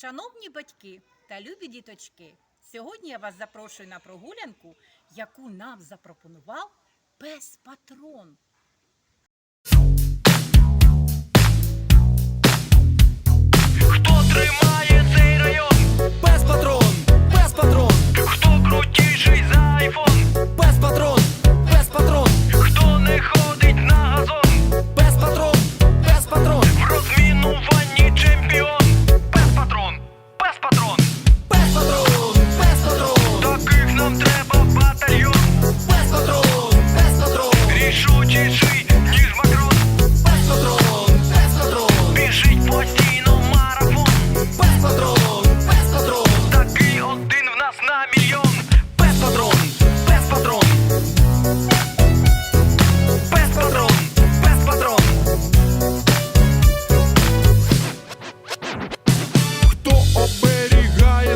Шановні батьки та любі діточки, сьогодні я вас запрошую на прогулянку, яку нам запропонував пес патрон.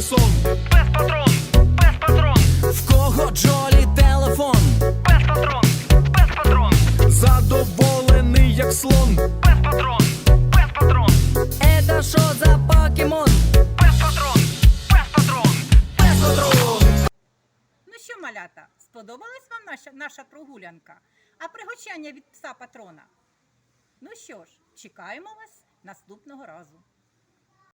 Сон, Пес патрон, пес патрон. в кого джолі телефон, Пес патрон, пес патрон. задоволений як слон, Пес патрон, пес патрон. Еда що за покемон, Пес патрон, пес патрон. пес патрон, Ну що, малята, сподобалась вам наша, наша прогулянка? А пригощання від пса патрона? Ну що ж, чекаємо вас наступного разу.